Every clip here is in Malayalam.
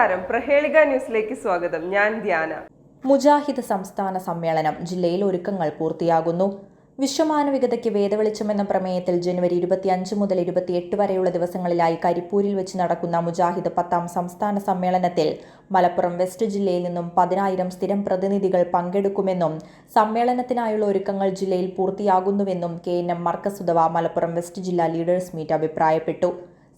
നമസ്കാരം. പ്രഹേളിക ന്യൂസിലേക്ക് സ്വാഗതം. ഞാൻ ധ്യാന. മുജാഹിദ് സംസ്ഥാന സമ്മേളനം ജില്ലയിൽ ഒരുക്കങ്ങൾ പൂർത്തിയാകുന്നു. വിശ്വമാനവികതയ്ക്ക് വേദവെളിച്ചം എന്ന പ്രമേയത്തിൽ ജനുവരി ഇരുപത്തിയഞ്ച് മുതൽ ഇരുപത്തിയെട്ട് വരെയുള്ള ദിവസങ്ങളിലായി കരിപ്പൂരിൽ വെച്ച് നടക്കുന്ന മുജാഹിദ് പത്താം സംസ്ഥാന സമ്മേളനത്തിൽ മലപ്പുറം വെസ്റ്റ് ജില്ലയിൽ നിന്നും പതിനായിരം സ്ഥിരം പ്രതിനിധികൾ പങ്കെടുക്കുമെന്നും സമ്മേളനത്തിനായുള്ള ഒരുക്കങ്ങൾ ജില്ലയിൽ പൂർത്തിയാകുന്നുവെന്നും K N M Markazudawa Malappuram west ജില്ലാ ലീഡേഴ്സ് മീറ്റ് അഭിപ്രായപ്പെട്ടു.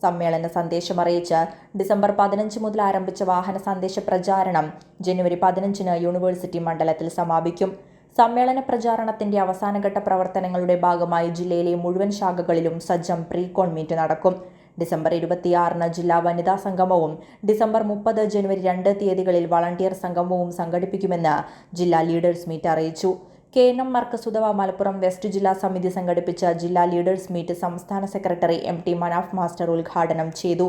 സമ്മേളന സന്ദേശം അറിയിച്ച് ഡിസംബർ പതിനഞ്ച് മുതൽ ആരംഭിച്ച വാഹന സന്ദേശ പ്രചാരണം ജനുവരി പതിനഞ്ചിന് യൂണിവേഴ്സിറ്റി മണ്ഡലത്തിൽ സമാപിക്കും. സമ്മേളന പ്രചാരണത്തിന്റെ അവസാനഘട്ട പ്രവർത്തനങ്ങളുടെ ഭാഗമായി ജില്ലയിലെ മുഴുവൻ ശാഖകളിലും സജ്ജം പ്രീ കോൺമീറ്റ് നടക്കും. ഡിസംബർ ഇരുപത്തിയാറിന് ജില്ലാ വനിതാ സംഗമവും ഡിസംബർ മുപ്പത് ജനുവരി രണ്ട് തീയതികളിൽ വളണ്ടിയർ സംഗമവും സംഘടിപ്പിക്കുമെന്ന് ജില്ലാ ലീഡേഴ്സ് മീറ്റ് അറിയിച്ചു. K N M Markazudawa Malappuram west ജില്ലാ സമിതി സംഘടിപ്പിച്ച ജില്ലാ ലീഡേഴ്സ് മീറ്റ് സംസ്ഥാന secretary M T Manaf master ഉദ്ഘാടനം ചെയ്തു.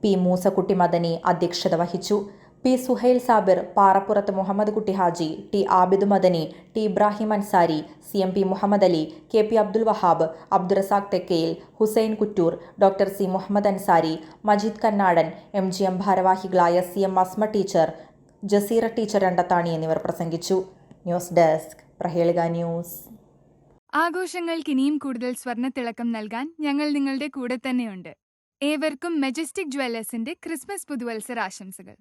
പി മൂസക്കുട്ടി മദനി അധ്യക്ഷത വഹിച്ചു. P Suhail Sabir Parappurath Muhammad Kutty Haji T Abid Madani T Ibrahim Ansari C M P Muhammad Ali K P Abdul Wahab Abdurazak Thekkayil Hussain Kuttur doctor C Muhammad Ansari Majeed Kannadan M G M ഭാരവാഹികളായ C M Asma teacher Jaseera teacher Randathani എന്നിവർ പ്രസംഗിച്ചു. News desk. പ്രഹേളിക ന്യൂസ്. ആഘോഷങ്ങൾക്ക് ഇനിയും കൂടുതൽ സ്വർണത്തിളക്കം നൽകാൻ ഞങ്ങൾ നിങ്ങളുടെ കൂടെ തന്നെയുണ്ട്. ഏവർക്കും മെജസ്റ്റിക് ജ്വല്ലേഴ്സിന്റെ ക്രിസ്മസ് പുതുവത്സര ആശംസകൾ